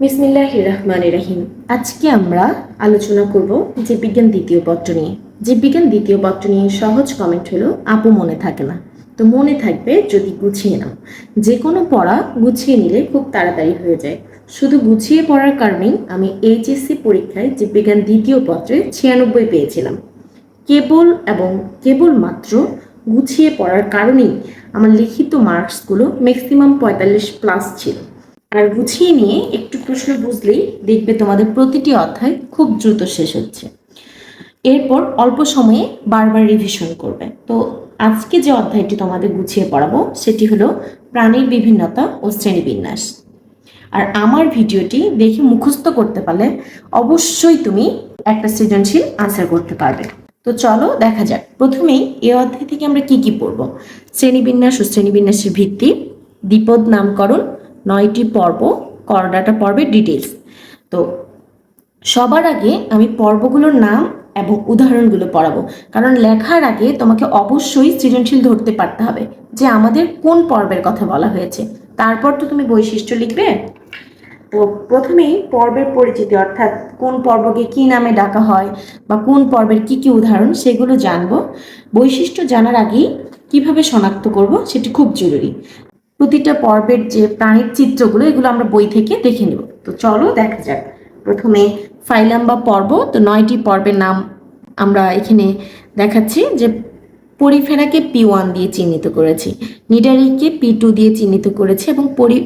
বিসমিল্লাহ রহমান রাহিম। আজকে আমরা আলোচনা করব জীববিজ্ঞান দ্বিতীয় পত্র নিয়ে। জীববিজ্ঞান দ্বিতীয় পত্র নিয়ে সহজ কমেন্ট হলো, আপু, মনে থাকে না। তো মনে থাকবে যদি গুছিয়ে নাও। যে কোনো পড়া গুছিয়ে নিলে খুব তাড়াতাড়ি হয়ে যায়। শুধু গুছিয়ে পড়ার কারণেই আমি এইচএসসি পরীক্ষায় জীববিজ্ঞান দ্বিতীয় পত্রে ছিয়ানব্বই পেয়েছিলাম। কেবল এবং কেবলমাত্র গুছিয়ে পড়ার কারণেই আমার লিখিত মার্কসগুলো ম্যাক্সিমাম পঁয়তাল্লিশ প্লাস ছিল। আর গুছিয়ে নিয়ে একটু প্রশ্ন বুঝলেই দেখবে তোমাদের প্রতিটি অধ্যায় খুব দ্রুত শেষ হচ্ছে। এরপর অল্প সময়ে বারবার রিভিশন করবে। তো আজকে যে অধ্যায়টি তোমাদের গুছিয়ে পড়াবো, সেটি হলো প্রাণীর বিভিন্নতা ও শ্রেণীবিন্যাস। আর আমার ভিডিওটি দেখে মুখস্থ করতে পারলে অবশ্যই তুমি একটা সৃজনশীল আনসার করতে পারবে। তো চলো দেখা যাক। প্রথমেই এই অধ্যায় থেকে আমরা কি কি পড়ব? শ্রেণীবিন্যাস ও শ্রেণীবিন্যাসের ভিত্তি, দ্বিপদ নামকরণ নয়টি পর্ব করডাটা পর্বের ডিটেলস তো সবার আগে আমি পর্বগুলোর নাম এবং উদাহরণগুলো পড়াবো। কারণ লেখার আগে তোমাকে অবশ্যই সৃজনশীল ধরতে পারতে হবে যে আমাদের কোন পর্বের কথা বলা হয়েছে। তারপর তো তুমি বৈশিষ্ট্য লিখবে। তো প্রথমেই পর্বের পরিচিতি, অর্থাৎ কোন পর্বকে কি নামে ডাকা হয় বা কোন পর্বের কি কি উদাহরণ, সেগুলো জানব। বৈশিষ্ট্য জানার আগেই কীভাবে শনাক্ত করব সেটি খুব জরুরি। প্রতিটা পর্বের যে প্রাণীর চিত্রগুলো, এগুলো আমরা বই থেকে দেখে নেব। তো চলো দেখা যাক। প্রথমে ফাইলাম বা পর্ব, তো নয়টি পর্বের নাম আমরা এখানে দেখাচ্ছি, যে পরিফেরাকে পি ওয়ান দিয়ে চিহ্নিত করেছি, নিডারিকে পি টু দিয়ে চিহ্নিত করেছি, এবং পরি,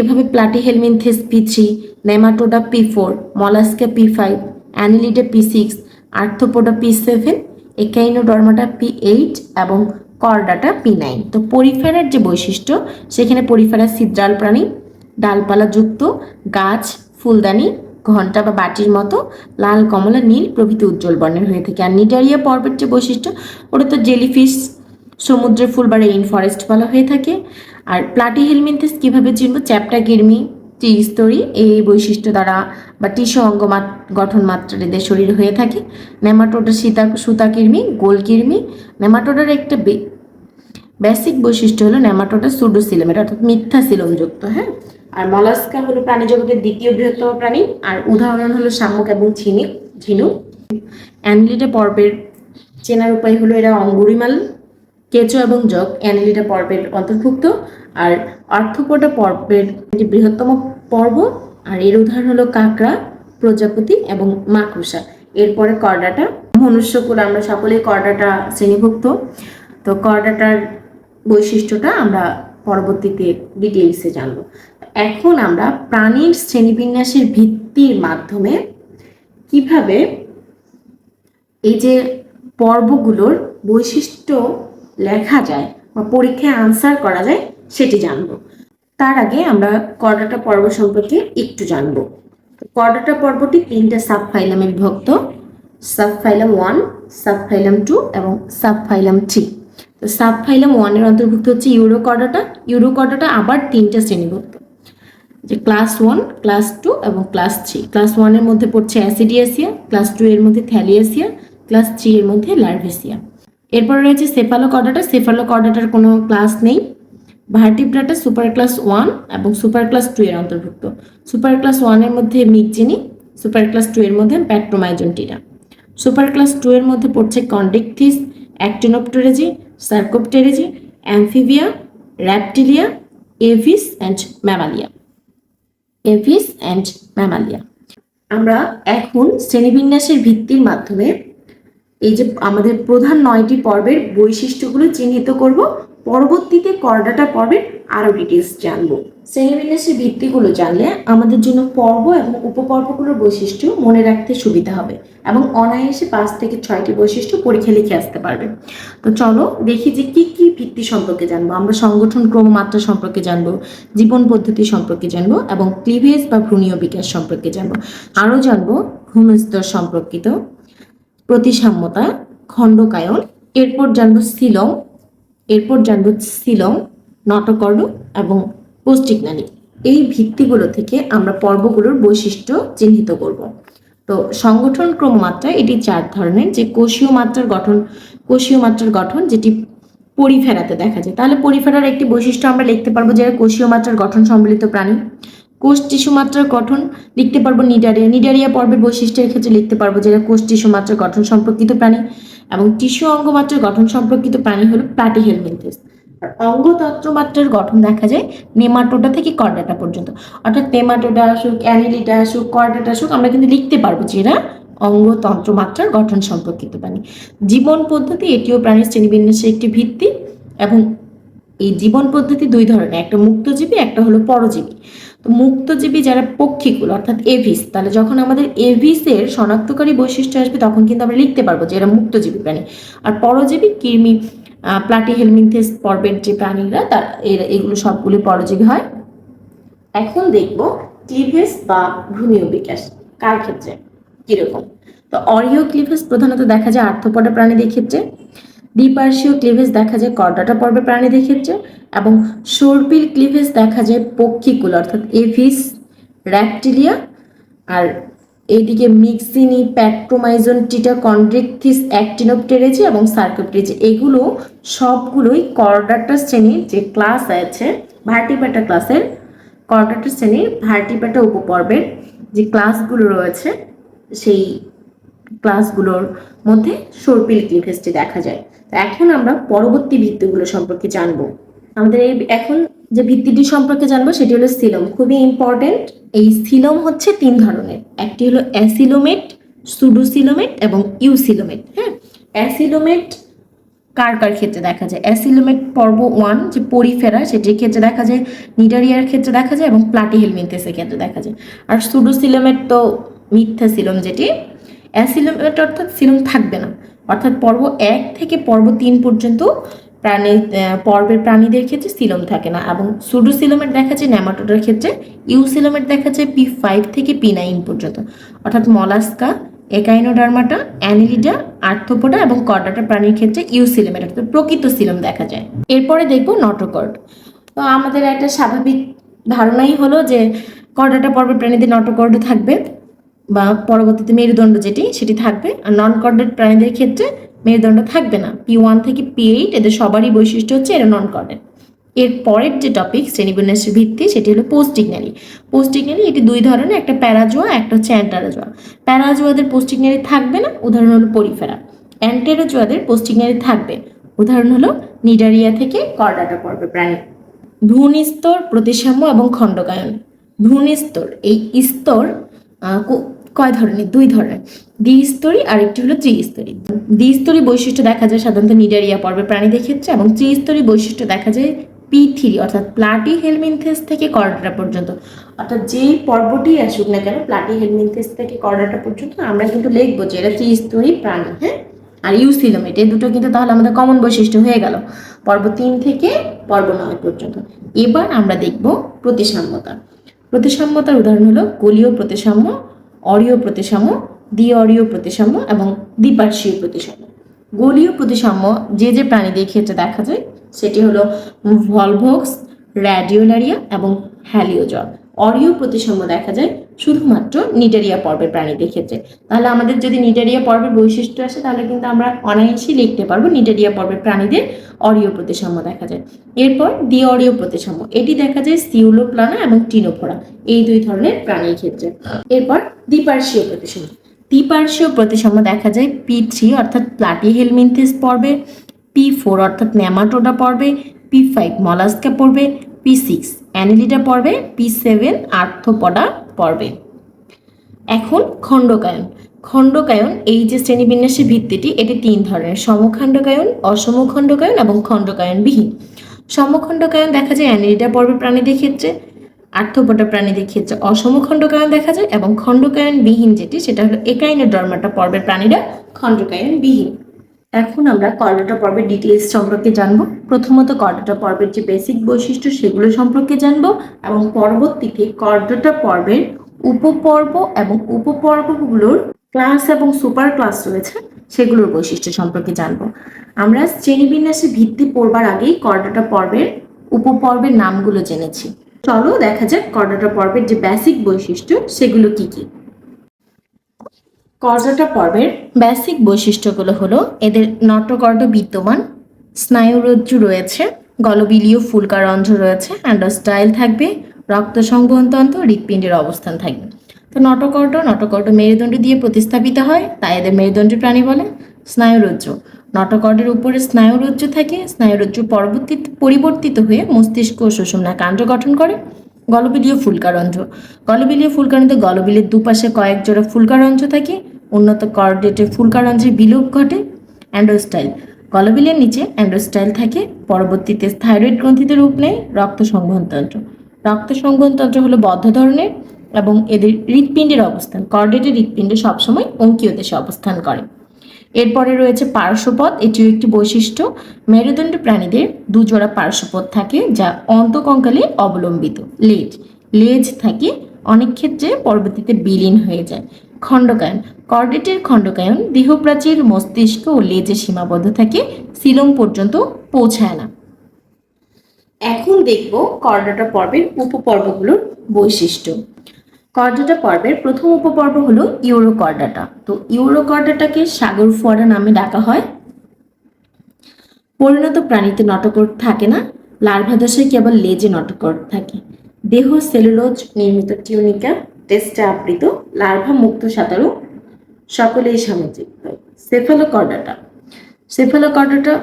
এভাবে platyhelminthes P three, nematoda P four, mollusca P five, annelida P six arthropoda P seven, echinodermata P eight, এবং করডাটা পি নাইন তো পরিফেরার যে বৈশিষ্ট্য, সেখানে পরিফেরা সিদ্রাল প্রাণী ডালপালাযুক্ত গাছ, ফুলদানি, ঘণ্টা বা বাটির মতো লাল, কমলা, নীল প্রভৃতি উজ্জ্বল বর্ণের হয়ে থাকে। আর নিডারিয়া পর্বের যে বৈশিষ্ট্য, ওটা তো জেলিফিশ, সমুদ্রের ফুল বা রেইন ফরেস্ট বলা হয়ে থাকে। আর প্লাটি হেলমিনথেস কীভাবে চিনব? চ্যাপ্টা গিরমি ত্রিস্তরী, এই বৈশিষ্ট্য দ্বারা বা টিস্যু অঙ্গ গঠন মাত্রা এদের শরীর হয়ে থাকে। নেমাটোডা সীতা সুতা কৃমি গোল কৃমি নেমাটোডার একটা বেসিক বৈশিষ্ট্য হলো নেমাটোডা এটা অর্থাৎ মিথ্যা সিলমযুক্ত হ্যাঁ? আর মলাস্কা হলো প্রাণী জগতের দ্বিতীয় বৃহত্তম প্রাণী, আর উদাহরণ হলো শামুক এবং ঝিনুক ঝিনুক। অ্যানলিডা পর্বের চেনার উপায় হলো এরা অঙ্গুরিমাল, কেঁচো এবং জগ অ্যানিলিডা পর্বের অন্তর্ভুক্ত, আর অর্থপোটা পর্বের একটি বৃহত্তম পর্ব, আর এর উদাহরণ হলো কাঁকড়া, প্রজাপতি এবং মাকড়সা। এরপরে করডাটা। মনুষ্যকুল, আমরা সকলেই করডাটা শ্রেণীভুক্ত। তো করডাটার বৈশিষ্ট্যটা আমরা পরবর্তীতে ডিটেলসে জানব। এখন আমরা প্রাণীর শ্রেণীবিন্যাসের ভিত্তির মাধ্যমে কীভাবে এই যে পর্বগুলোর বৈশিষ্ট্য লেখা যায় বা পরীক্ষায় আনসার করা যায় সেটি জানব। তার আগে আমরা করডাটা পর্ব সম্পর্কে একটু জানব। করডাটা পর্বটি তিনটা সাব ফাইলামে বিভক্ত sub phylum one sub phylum two এবং sub phylum three sub phylum ওয়ানের অন্তর্ভুক্ত হচ্ছে ইউরোকর্ডাটা ইউরোকর্ডাটা আবার তিনটা শ্রেণীভুক্ত। যে ক্লাস ওয়ান, ক্লাস টু এবং ক্লাস থ্রি। ক্লাস ওয়ানের মধ্যে পড়ছে অ্যাসিডিয়াসিয়া, ক্লাস টু এর মধ্যে থ্যালিয়াসিয়া, ক্লাস থ্রি এর মধ্যে লার্ভেসিয়া। এরপর রয়েছে সেফালোকর্ডাটা সেফালোকর্ডাটার কোনো ক্লাস নেই। ভার্টিব্রাটা সুপার ক্লাস ওয়ান এবং সুপার ক্লাস টু এর অন্তর্ভুক্ত। সুপার ক্লাস ওয়ানের মধ্যে মিকচিনি সুপার ক্লাস টু এর মধ্যে প্যাট্রোমাইজন্টিনা। সুপার ক্লাস টু এর মধ্যে পড়ছে chondrichthyes actinopterygii sarcopterygii amphibia reptilia aves and mammalia aves and mammalia আমরা এখন শ্রেণীবিন্যাসের ভিত্তির মাধ্যমে এই যে আমাদের প্রধান নয়টি পর্বের বৈশিষ্ট্যগুলো চিহ্নিত করব। পরবর্তীতে করডাটা পর্বের আরও ডিটেলস জানব। শ্রেণীবিন্যাসের ভিত্তিগুলো জানলে আমাদের জন্য পর্ব এবং উপপর্বগুলোর বৈশিষ্ট্য মনে রাখতে সুবিধা হবে এবং অনায়াসে পাঁচ থেকে ছয়টি বৈশিষ্ট্য পরীক্ষা লিখে আসতে পারবে। তো চলো দেখি যে কি কি ভিত্তি সম্পর্কে জানব। আমরা সংগঠন ক্রমমাত্রা সম্পর্কে জানব, জীবন পদ্ধতি সম্পর্কে জানব এবং ক্লিভেজ বা ভ্রূণীয় বিকাশ সম্পর্কে জানব। আরও জানব, ভ্রূণস্তর সম্পর্কিত প্রতিসাম্যতা, খণ্ডকায়ন, এরপর জানব সিলং এরপর জানব সিলং নটকর্ণ এবং পৌষ্টিক নালী এই ভিত্তিগুলো থেকে আমরা পর্বগুলোর বৈশিষ্ট্য চিহ্নিত করব। তো সংগঠন ক্রমমাত্রা এটি চার ধরনের, যে কোষীয় মাত্রার গঠন, কোষীয় মাত্রার গঠন যেটি পরিফেরাতে দেখা যায়। তাহলে পরিফেরার একটি বৈশিষ্ট্য আমরা লিখতে পারব যে কোষীয় মাত্রার গঠন সম্মিলিত প্রাণী। কোষ টিস্যু মাত্রার গঠন লিখতে পারব নিডারিয়া। নিডারিয়া পর্বের বৈশিষ্ট্যের ক্ষেত্রে লিখতে পারব যেটা কোষ টিস্যু মাত্রার গঠন সম্পর্কিত প্রাণী এবং টিস্যু অঙ্গ মাত্রার গঠন সম্পর্কিত প্রাণী হলো প্লাটিহেলমিনথেস আর অঙ্গতন্ত্র মাত্রার গঠন দেখা যায় নেমাটোডা থেকে কর্ডাটা পর্যন্ত। অর্থাৎ নেমাটোডা আসুক অ্যানিলিডা আসুক, কর্ডাটা আসুক, আমরা কিন্তু লিখতে পারব যে এরা অঙ্গতন্ত্র মাত্রার গঠন সম্পর্কিত প্রাণী। জীবন পদ্ধতি, এটিও প্রাণীর শ্রেণীবিন্যাসের একটি ভিত্তি এবং এই জীবন পদ্ধতি দুই ধরনের, একটা মুক্তজীবী, একটা হলো পরজীবী। মুক্তজীবী যারা পক্ষীকুল, অর্থাৎ এভিস, তাহলে যখন আমাদের এভিসের শনাক্তকারী বৈশিষ্ট্য আসবে, তখন কিন্তু আমরা লিখতে পারব যে এরা মুক্তজীবী প্রাণী। আর পরজীবী, কৃমি প্লাটি হেলমিনথেস পর্বের যে প্রাণীরা তার এগুলো সবগুলি পরজীবী হয়। এখন দেখব ক্লিভেস বা ভ্রূণীয় বিকাশ কার ক্ষেত্রে? কীরকম? তো অরিও ক্লিভেস প্রধানত দেখা যায় আর্থপডা প্রাণীদের ক্ষেত্রে। দ্বিপার্শ্বীয় ক্লিভেজ দেখা যায় কর্ডাটা পর্বে প্রাণীদের ক্ষেত্রে এবং সর্পিল ক্লিভেজ দেখা যায় পক্ষিকুল, অর্থাৎ এভিস, র্যাপটিলিয়া আর এইদিকে মিক্সিনি প্যাট্রোমাইজন টিটা কন্ড্রিকথিস অ্যাক্টিনোপটেরেজি এবং সার্কোপটেরেজি এগুলো সবগুলোই কর্ডাটা শ্রেণির যে ক্লাস আছে ভার্টিপাটা ক্লাসের কর্ডাটা শ্রেণির ভার্টিপাটা উপপর্বের যে ক্লাসগুলো রয়েছে, সেই ক্লাসগুলোর মধ্যে সর্পিল ক্লিভেজটি দেখা যায়। তো এখন আমরা পরবর্তী ভিত্তিগুলো সম্পর্কে জানব। আমাদের এই এখন যে ভিত্তিটি সম্পর্কে জানব সেটি হলো সিলম। খুবই ইম্পর্টেন্ট এই সিলম হচ্ছে তিন ধরনের। একটি হলো অ্যাসিলোমেট, সুডোসিলোমেট এবং ইউসিলোমেট হ্যাঁ? অ্যাসিলোমেট কার কার ক্ষেত্রে দেখা যায়? অ্যাসিলোমেট পর্ব ওয়ান যে পরিফেরা, সেটির ক্ষেত্রে দেখা যায়, নিডারিয়ার ক্ষেত্রে দেখা যায় এবং প্লাটি প্লাটিহেলমিনথেসের ক্ষেত্রে দেখা যায়। আর সুডোসিলোমেট তো মিথ্যা সিলম যেটি অ্যাসিলোমেট অর্থাৎ সিলম থাকবে না। অর্থাৎ পর্ব এক থেকে পর্ব তিন পর্যন্ত প্রাণী পর্বের প্রাণীদের ক্ষেত্রে সিলম থাকে না এবং সুডোসিলোমেট দেখা যায় ন্যামাটোডার ক্ষেত্রে ইউসিলোমেট দেখা যায় পি ফাইভ থেকে পি নাইন পর্যন্ত। অর্থাৎ মলাস্কা, একাইনোডার্মাটা, অ্যানিলিডা আর্থোপোডা এবং কর্ডাটা প্রাণীর ক্ষেত্রে ইউসিলোমেট অর্থাৎ প্রকৃত সিলম দেখা যায়। এরপরে দেখব নটোকর্ড। তো আমাদের একটা স্বাভাবিক ধারণাই হলো যে কর্ডাটা পর্বের প্রাণীদের নটোকর্ড থাকবে। বা পরবর্তীতে মেরুদণ্ড যেটি, সেটি থাকবে। আর নন কর্ডেড প্রাণীদের ক্ষেত্রে মেরুদণ্ড থাকবে না। পি ওয়ান থেকে পি এইট এদের সবারই বৈশিষ্ট্য হচ্ছে এরা নন কর্ডেড এর পরের যে টপিক শ্রেণীবিন্যাসের ভিত্তি, সেটি হলো পোস্টিগনালি পোস্টিগনালি এটি দুই ধরনের, একটা প্যারাজোয়া, একটা হচ্ছে অ্যান্টারাজোয়া। প্যারাজোয়াদের পোস্টিগনালি থাকবে না, উদাহরণ হলো পরিফেরা। অ্যান্টেরোজোয়াদের পোস্টিগনালি থাকবে, উদাহরণ হলো নিডারিয়া থেকে কর্ডাটা পর্বে প্রাণী। ভ্রূণস্তর, প্রতিসাম্য এবং খণ্ডকায়ন ভ্রূণস্তর, এই স্তর কয় ধরনের? দুই ধরনের। দ্বিস্তরী আর একটি হলো ত্রিস্তরী। দ্বিস্তরী বৈশিষ্ট্য দেখা যায় সাধারণত নিডারিয়া পর্বের প্রাণীদের ক্ষেত্রে এবং ত্রিস্তরী বৈশিষ্ট্য দেখা যায় পি থ্রি, অর্থাৎ প্লাটি হেলমিনথেস থেকে কর্ডাটা পর্যন্ত। অর্থাৎ যেই পর্বটি আসুক না কেন, প্লাটি হেলমিনথেস থেকে কর্ডাটা পর্যন্ত আমরা কিন্তু লিখব যে এটা ত্রিস্তরী প্রাণী হ্যাঁ? আর ইউসিলোমেট, এই দুটো কিন্তু তাহলে আমাদের কমন বৈশিষ্ট্য হয়ে গেল, পর্ব তিন থেকে পর্ব নয় পর্যন্ত। এবার আমরা দেখব প্রতিসাম্যতা। প্রতিসাম্যতার উদাহরণ হলো গোলীয় প্রতিসাম্য অরীয় প্রতিসাম্য দ্বি অরীয় প্রতিসাম্য এবং দ্বিপার্শ্বীয় প্রতিসাম্য। গোলীয় প্রতিসাম্য যে যে প্রাণীদের ক্ষেত্রে দেখা যায়, সেটি হলো ভলভক্স, র্যাডিওলারিয়া এবং হ্যালিওজল। অরীয় প্রতিসাম্য দেখা যায় শুধুমাত্র নিডারিয়া পর্বের প্রাণীদের ক্ষেত্রে। তাহলে আমাদের যদি নিডারিয়া পর্বের বৈশিষ্ট্য আসে, তাহলে কিন্তু আমরা অনায়াসেই লিখতে পারব নিডারিয়া পর্বের প্রাণীদের অরীয় প্রতিসাম্য দেখা যায়। এরপর দ্বিঅরীয় প্রতিসাম্য এটি দেখা যায় সিউলোপ্লানা এবং টিনোফোরা, এই দুই ধরনের প্রাণীর ক্ষেত্রে। এরপর দ্বিপার্শ্বীয় প্রতিসাম্য দ্বিপার্শ্বীয় প্রতিসাম্য দেখা যায় পি থ্রি, অর্থাৎ প্লাটিহেলমিনথেস পর্বে, পি ফোর, অর্থাৎ ন্যামাটোডা পর্বে, পি ফাইভ মলাস্কা পর্বে, পি সিক্স। অ্যানিলিডা পর্বে পি সেভেন আর্থোপডা পর্বে এখন খণ্ডকায়ন। খণ্ডকায়ন, এই যে শ্রেণীবিন্যাসের ভিত্তিটি, এটি তিন ধরনের, সমখণ্ডকায়ন, অসমখণ্ডকায়ন এবং খণ্ডকায়নবিহীন। সমখণ্ডকায়ন দেখা যায় অ্যানিলিডা পর্বের প্রাণীদের ক্ষেত্রে আর্থপটা প্রাণীদের ক্ষেত্রে অসমখণ্ডকায়ন দেখা যায় এবং খণ্ডকায়নবিহীন যেটি, সেটা হলো একাইনোডর্মাটা পর্বের প্রাণীরা খণ্ডকায়নবিহীন। এখন আমরা কর্ডাটা পর্বের ডিটেলস সম্পর্কে জানব। প্রথমত কর্ডাটা পর্বের যে বেসিক বৈশিষ্ট্য সেগুলো সম্পর্কে জানব এবং পরবর্তীতে কর্ডাটা পর্বের উপপর্ব এবং উপপর্বগুলোর ক্লাস এবং সুপার ক্লাস রয়েছে, সেগুলোর বৈশিষ্ট্য সম্পর্কে জানব। আমরা শ্রেণীবিন্যাসে ভিত্তি পড়বার আগেই কর্ডাটা পর্বের উপপর্বের নামগুলো জেনেছি। চলো দেখা যাক কর্ডাটা পর্বের যে বেসিক বৈশিষ্ট্য, সেগুলো কি কি। কর্ডাটা পর্বের বেসিক বৈশিষ্ট্যগুলো হলো এদের নটকর্ড বিদ্যমান স্নায়ুরজ্জু রয়েছে, গলবিলীয় ফুলকা রন্ধ্র রয়েছে অ্যান্ডোস্টাইল থাকবে রক্ত সংবহন তন্ত্র হৃৎপিণ্ডের অবস্থান থাকবে। তো নটকর্ড নটকর্ড মেরুদণ্ড দিয়ে প্রতিস্থাপিত হয়, তাই এদের মেরুদণ্ডী প্রাণী বলে স্নায়ুরজ্জ নটকর্ডের উপরে স্নায়ুরজ্জ থাকে স্নায়ুরজ্জ পরবর্তী, পরিবর্তিত হয়ে মস্তিষ্ক ও সুষুম্না কাণ্ড গঠন করে, গলবিলীয় ফুলকারন্ধ্র। গলবিলীয় ফুলকারন্ধ্রে গলবিলের দুপাশে কয়েক জোড়া ফুলকার ফুলকারন্ধ্র থাকে উন্নত কর্ডেটে ফুলকারন্ধ্রের বিলোপ ঘটে অ্যান্ডোস্টাইল। গলবিলের নিচে অ্যান্ডোস্টাইল থাকে। পরবর্তীতে থাইরয়েড গ্রন্থিতে রূপ নেয় রক্ত সংবহন তন্ত্র। রক্ত সংবহন তন্ত্র হলো বদ্ধ ধরনের এবং এদের হৃৎপিণ্ডের অবস্থান। কর্ডেটের হৃৎপিণ্ডে সবসময় অঙ্কীয় দেশে অবস্থান করে। এরপরে রয়েছে পার্শ্বপথ। এটিও একটি বৈশিষ্ট্য। মেরুদণ্ড প্রাণীদের দুজোড়া পার্শ্বপথ থাকে যা অন্তকঙ্কালে অবলম্বিত। লেজ। লেজ থাকে। অনেক ক্ষেত্রে পরবর্তীতে বিলীন হয়ে যায়। খণ্ডকায়ন। কর্ডেটের খণ্ডকায়ন দেহপ্রাচীর মস্তিষ্ক ও লেজে সীমাবদ্ধ থাকে সিলম পর্যন্ত পৌঁছায় না। এখন দেখব কর্ডাটা পর্বের উপপর্বগুলোর বৈশিষ্ট্য। কর্ডাটা পর্বের প্রথম উপপর্ব হলো ইউরোকর্ডাটা। তো ইউরোকর্ডাটাকে সাগর ফোয়ারা নামে ডাকা হয়। পরিণত প্রাণীতে নটকর থাকে না লার্ভাদশায় কেবল লেজে নটকট থাকে? দেহ সেলুলোজ নির্মিত টিউনিকা টেস্টে আবৃত লার্ভা মুক্ত সাঁতারু সকলেই সামাজিক হয়। সেফালোকর্ডাটা সেফালোকর্ডাটা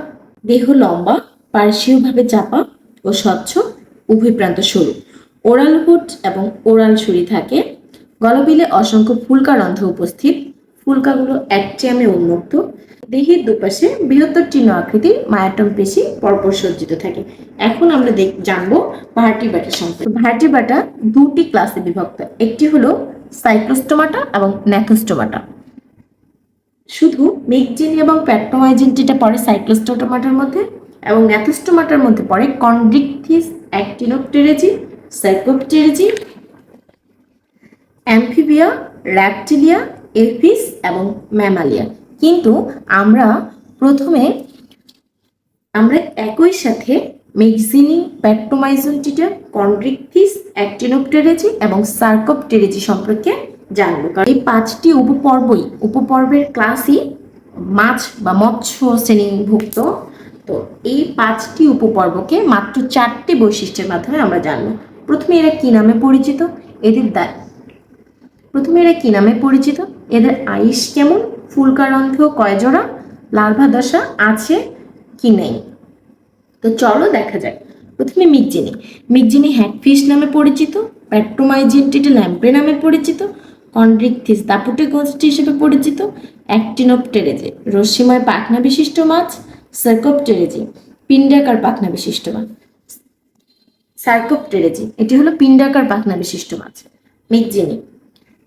দেহ লম্বা, পার্শ্বীয়ভাবে চাপা ও স্বচ্ছ উভয় প্রান্ত সরু। ওরাল হুড এবং ওরাল ছুরি থাকে। গলবিলে অসংখ্য ফুলকারন্ধ্র উপস্থিত। ফুলকাগুলো অ্যাক্টিয়ামে উন্মুক্ত। দেহের দুপাশে বৃহত্তর চিহ্ন আকৃতির মায়াটম পেশি পরপর সজ্জিত থাকে। এখন আমরা দেখ জানব ভার্টিবাটা সম্পর্কে। ভার্টিবাটা দুটি ক্লাসে বিভক্ত। একটি হলো সাইক্লোস্টোমাটা এবং ন্যাথোস্টোমাটা শুধু মেকজিন এবং প্যাট্রোমাইজিনটিটা পড়ে সাইক্লোস্টোমাটার মধ্যে এবং ন্যাথোস্টোমাটার মধ্যে পড়ে কন্ড্রিকথিস অ্যাক্টিনোপটেরেজি সাইকোপটেরেজি অ্যাম্ফিবিয়া র্যাপটিলিয়া এফিস এবং ম্যামালিয়া কিন্তু আমরা প্রথমে আমরা একই সাথে মেক্সিনি প্যাট্রোমাইজনটিটা কন্ড্রিকথিস অ্যাক্টিনোপটেরেজি এবং সার্কোপটেরেজি সম্পর্কে জানব। কারণ এই পাঁচটি উপপর্বই, উপপর্বের ক্লাসই মাছ বা মৎস্য শ্রেণীভুক্ত। তো এই পাঁচটি উপপর্বকে মাত্র চারটি বৈশিষ্ট্যের মাধ্যমে আমরা জানব। প্রথমে এরা কি নামে পরিচিত? এদের প্রথমে এরা কি নামে পরিচিত? এদের আইস কেমন? ফুলকারন্ধ্র কয় জোড়া? লার্ভা দশা আছে কি নেই? তো চলো দেখা যাক। প্রথমে মিকজিনি মিকজিনি হ্যাকফিশ নামে পরিচিত প্যাট্রোমাইজিনটিটি ল্যাম্প্রে নামে পরিচিত কন্ড্রিকথিস দাপুটে গোষ্ঠী হিসেবে পরিচিত, অ্যাক্টিনোপটেরেজে। রশ্মিময় পাখনা বিশিষ্ট মাছ, সার্কোপটেরেজি। পিণ্ডাকার পাখনা বিশিষ্ট মাছ। সার্কোপটেরেজি, এটি হলো পিণ্ডাকার পাখনা বিশিষ্ট মাছ। মিকজিনি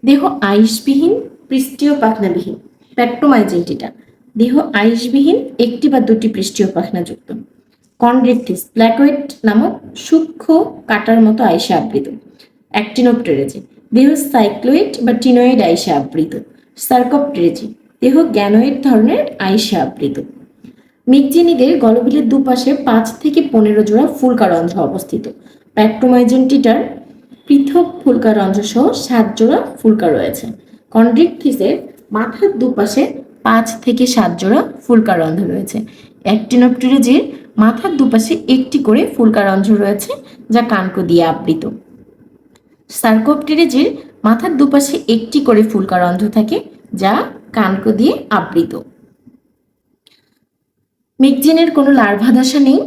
দেহ আইসবিহীন পৃষ্ঠীয় পাখনাবিহীন প্যাট্রোমাইজেন্টিটা দেহ আইসবিহীন একটি বা দুটি পৃষ্ঠীয় পাখনাযুক্ত। কন্ড্রেকটিস ব্ল্যাকওয়েট নামক সূক্ষ্ম কাটার মতো আইসে আবৃত। অ্যাক্টিনোপটেরেজি, দেহ সাইক্লোয়েড বা টিনোয়েড আইসে আবৃত। সার্কোপটেরেজি, দেহ গ্যানোয়েড ধরনের আইসে আবৃত। মিকজিনিদের গলবিলের দুপাশে পাঁচ থেকে পনেরো জোড়া ফুলকারন্ধ্র অবস্থিত। প্যাট্রোমাইজেন্টিটার পৃথক ফুলকা রন্ধ্র সহ সাত জোড়া ফুলকা রয়েছে। কন্ড্রিকথিসের মাথার দুপাশে পাঁচ থেকে সাত জোড়া ফুলকা রন্ধ্র রয়েছে। অ্যাক্টিনোপটেরেজির মাথার দুপাশে একটি করে ফুলকা রন্ধ্র রয়েছে, যা কানকো দিয়ে আবৃত। সার্কোপটেরেজির মাথার দুপাশে একটি করে ফুলকা রন্ধ্র থাকে, যা কানকো দিয়ে আবৃত। মিকজিনের কোনো লার্ভাদশা নেই।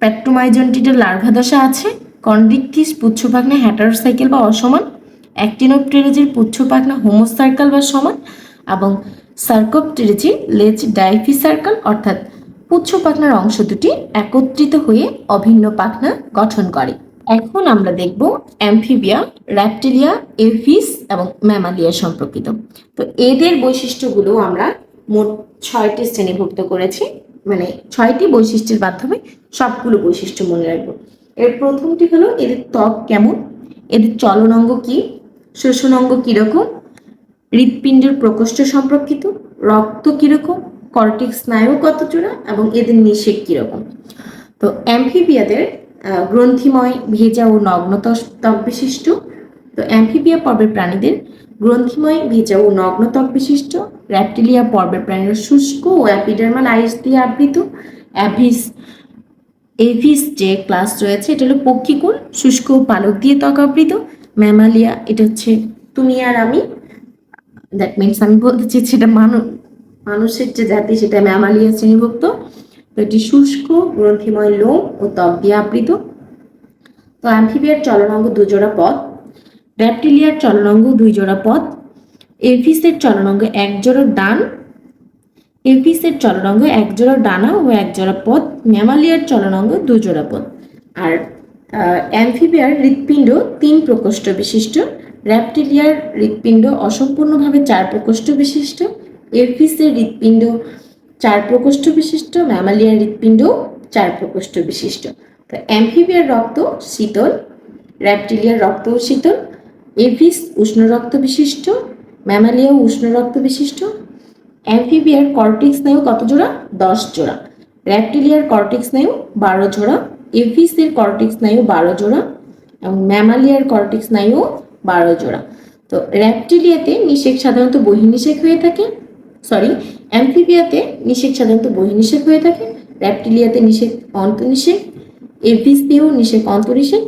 প্যাট্রোমাইজন্টিটার লার্ভাদশা আছে। কন্ড্রিকথিস পুচ্ছপাখনা হ্যাটারোসাইকেল বা অসমান, অ্যাক্টিনোপটেরেজির পুচ্ছপাখনা হোমোসার্কাল বা সমান, এবং সার্কোপটেরেজির লেজ ডাইফি সার্কাল, অর্থাৎ পুচ্ছপাখনার অংশ দুটি একত্রিত হয়ে অভিন্ন পাখনা গঠন করে। এখন আমরা দেখব অ্যাম্ফিবিয়া র্যাপটিলিয়া এফিস এবং ম্যামালিয়া সম্পর্কিত। তো এদের বৈশিষ্ট্যগুলো আমরা মোট ছয়টি শ্রেণীভুক্ত করেছি। মানে ছয়টি বৈশিষ্ট্যের মাধ্যমে সবগুলো বৈশিষ্ট্য মনে রাখব। এর প্রথমটি হলো এদের ত্বক কেমন? এদের চলন চলনাঙ্গ কি? শোষণাঙ্গ কীরকম? হৃৎপিণ্ডের প্রকোষ্ঠ সম্পর্কিত? রক্ত কীরকম? কর্টিক স্নায়ু কত জোড়া এবং এদের নিষেক কীরকম? তো অ্যাম্ফিবিয়াদের গ্রন্থিময়, ভেজা ও নগ্ন ত্বক বিশিষ্ট। তো অ্যাম্ফিবিয়া পর্বের প্রাণীদের, গ্রন্থিময়, ভেজা ও নগ্ন ত্বক বিশিষ্ট। র্যাপটিলিয়া পর্বের প্রাণীরা শুষ্ক ও অ্যাপিডার্মাল আইস দিয়ে আবৃত। অ্যাভিস এভিস যে ক্লাস রয়েছে, এটা হলো পক্ষীকুল, শুষ্ক পালক দিয়ে ত্বকাবৃত ম্যামালিয়া, এটা হচ্ছে তুমি আর আমি। দ্যাট মিনস আমি বলতে চাইছি এটা মানুষ মানুষের যে জাতি, সেটা ম্যামালিয়া শ্রেণীভুক্ত। তো এটি শুষ্ক, গ্রন্থিময় লোম ও ত্বক দিয়ে আবৃত। তো অ্যাম্ফিবিয়ার চলনাঙ্গ দুজোড়া পথ। র্যাপটিলিয়ার চলনাঙ্গ দুই জোড়া পথ। এভিসের চলনাঙ্গ এক জোড়া ডান। এভিসের চলনাঙ্গ এক জোড়া ডানা ও এক জোড়া পথ ম্যামালিয়ার চলনাঙ্গ দু জোড়া পথ। আর অ্যামফিবিয়ার হৃৎপিণ্ড তিন প্রকোষ্ঠ বিশিষ্ট, র্যাপটিলিয়ার হৃৎপিণ্ড অসম্পূর্ণভাবে চার প্রকোষ্ঠ বিশিষ্ট এভিসের হৃৎপিণ্ড চার প্রকোষ্ঠ বিশিষ্ট, ম্যামালিয়ার হৃৎপিণ্ড চার প্রকোষ্ঠ বিশিষ্ট। তো অ্যাম্ফিবিয়ার রক্ত শীতল, র্যাপটিলিয়ার রক্ত শীতল এভিস উষ্ণ রক্ত বিশিষ্ট, ম্যামালিয়াও উষ্ণ রক্ত বিশিষ্ট অ্যাম্ফিবিয়ার কর্টিক স্নায়ু কত জোড়া? দশ জোড়া। র্যাপটিলিয়ার কর্টিক স্নায়ু বারো জোড়া। এভিসের কর্টিক স্নায়ু বারো জোড়া। এবং ম্যামালিয়ার কর্টিক স্নায়ু বারো জোড়া। তো র্যাপটিলিয়াতে নিষেক সাধারণত বহির্নিষেক হয়ে থাকে। সরি অ্যাম্ফিবিয়াতে নিষেক সাধারণত বহির্নিষেক হয়ে থাকে। র্যাপটিলিয়াতে নিষেক অন্তনিষেক এভিসতেও নিষেক অন্তনিষেক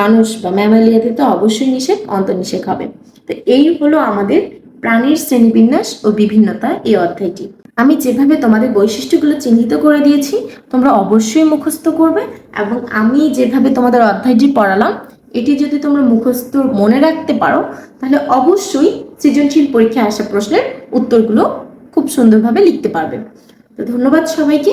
মানুষ বা ম্যামালিয়াতে তো অবশ্যই নিষেক অন্তনিষেক হবে। তো এই হলো আমাদের প্রাণীর শ্রেণীবিন্যাস ও বিভিন্নতা এই অধ্যায়টি। আমি যেভাবে তোমাদের বৈশিষ্ট্যগুলো চিহ্নিত করে দিয়েছি, তোমরা অবশ্যই মুখস্থ করবে এবং আমি যেভাবে তোমাদের অধ্যায়টি পড়ালাম, এটি যদি তোমরা মুখস্থ মনে রাখতে পারো, তাহলে অবশ্যই সৃজনশীল পরীক্ষায় আসা প্রশ্নের উত্তরগুলো খুব সুন্দরভাবে লিখতে পারবে। তো ধন্যবাদ সবাইকে।